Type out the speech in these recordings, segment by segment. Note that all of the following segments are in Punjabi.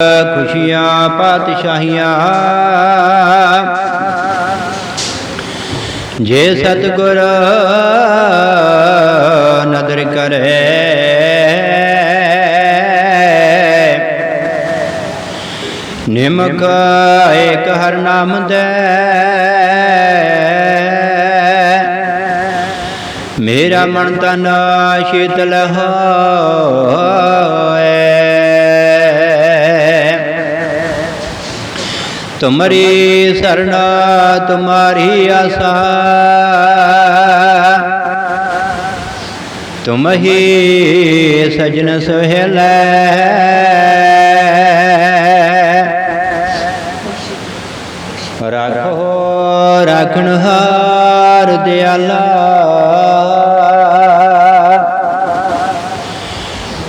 ਖੁਸ਼ੀਆਂ, ਪਾਤਸ਼ਾਹੀਆਂ। ਜੇ ਸਤਗੁਰ ਨਦਰ ਕਰੇ, ਨਿਮਕ ਏਕ ਹਰ ਨਾਮ ਦੇ। ਮੇਰਾ ਮਨ ਤਨ ਸ਼ੀਤਲ ਹੋਏ। ਤੁਮਰੀ ਸਰਣ ਤੁਮਾਰੀ ਆਸਾ। ਤੁਮ ਹੀ ਸਜਣ ਸੁਹੇਲੈ। ਰਾਖੋ ਰਾਖਣ ਹਾਰ ਦਿਆਲਾ।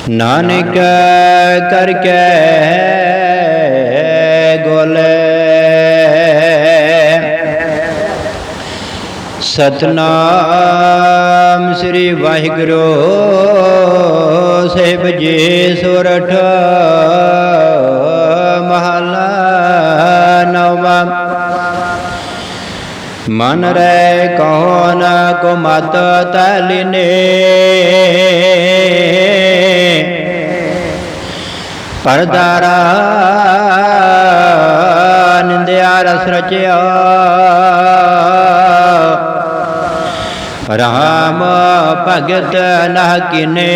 ਨਾਨਕ ਕਰਕੇ ਸਤਨਾਮ ਸ੍ਰੀ ਵਾਹਿਗੁਰੂ ਸਾਹਿਬ ਜੀ ਸੁਰਠ ਮਹਲਾ ਨਵਮ ਮਨ ਰਹਿ ਕੌਣ ਕੋ ਮਤ ਤਲਿਨੇ ਪਰਦਾਰਾ ਨਿੰਦਿਆ ਰਸ ਰਚਿਆ। ਰਾਮ ਭਗਤ ਨਹ ਕਿਨੇ।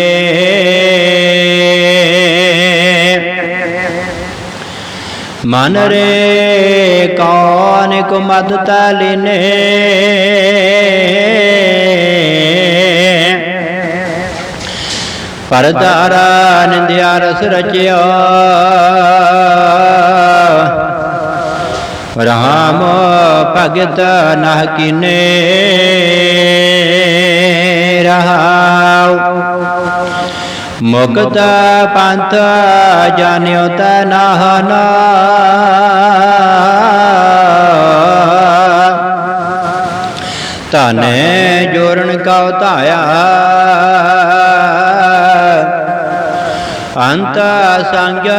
ਮਨ ਰੇ ਕੌਣ ਕੁ ਮਦ ਤਲਿਨੇ। ਪਰਦਾਰਾ ਨਿੰਦਿਆ ਰਸ ਰਚਿਆ। ਰਾਮ ਭਗਤ ਨਹ ਕਿਨੇ ਰਹਾਉ। ਮੁਕਤ ਪੰਥ ਜਾਣਿਓ ਤ ਨਾਹਨਾ ਧਨੇ ਜੋਰਨ ਕਉ ਧਾਇਆ। अंत संज्ञ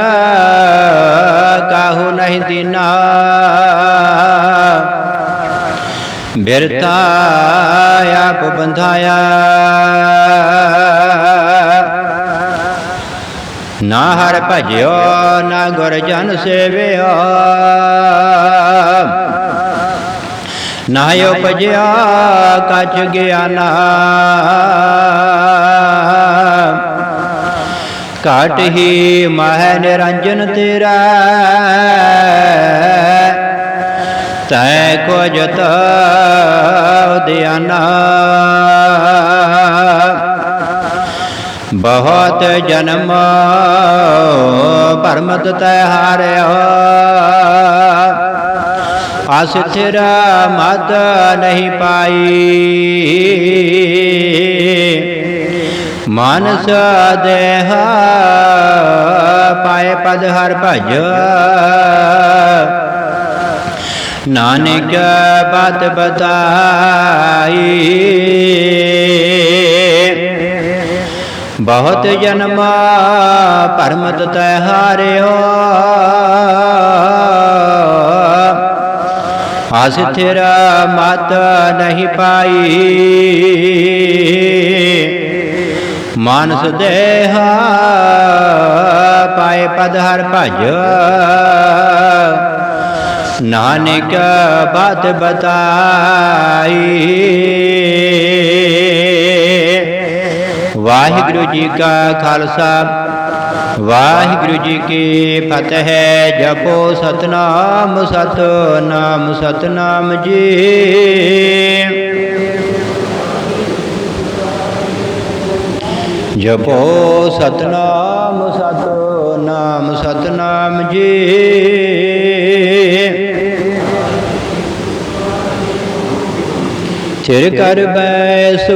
काहू नहीं दीना। व्यर्थाया बंधाया ना हर भजो ना गुरजन सेव्यो। ना उपजया कच ना ਘਟ ਹੀ ਮਹਿ ਨਿਰੰਜਨ ਤੇਰਾ। ਤੈ ਕੋ ਜਤ ਦਿਆਨਾ ਬਹੁਤ ਜਨਮ ਪਰਮਤ ਤੈ ਹਾਰਿਆ। ਅਸਥਿਰ ਮਤ ਨਹੀਂ ਪਾਈ। ਮਾਨਸ ਦੇਹ, ਪਾਏ ਪਦ ਹਰ ਭਜ। ਨਾਨਕ ਬਾਤ ਬਤਾਈ ਬਹੁਤ ਜਨਮ ਪਰਮਤ ਤੈ ਹਾਰਿਓ ਅਸਥਿਰ ਮਤ ਨਹੀਂ ਪਾਈ। ਮਾਨਸ ਦੇਹਾ ਪਾਏ ਪਦ ਹਰ ਭਜ। ਨਾਨਕ ਬਾਤ ਬਤਾਈ। ਵਾਹਿਗੁਰੂ ਜੀ ਕਾ ਖਾਲਸਾ, ਵਾਹਿਗੁਰੂ ਜੀ ਕੀ ਫਤਿਹ। ਜਪੋ ਸਤਨਾਮ ਸਤਨਾਮ ਸਤਨਾਮ ਜੀ। ਜਪੋ ਸਤਨਾਮ ਸਤਨਾਮ ਸਤਨਾਮ ਜੀ। ਚਿਰ ਕਰ ਬੈਸੋ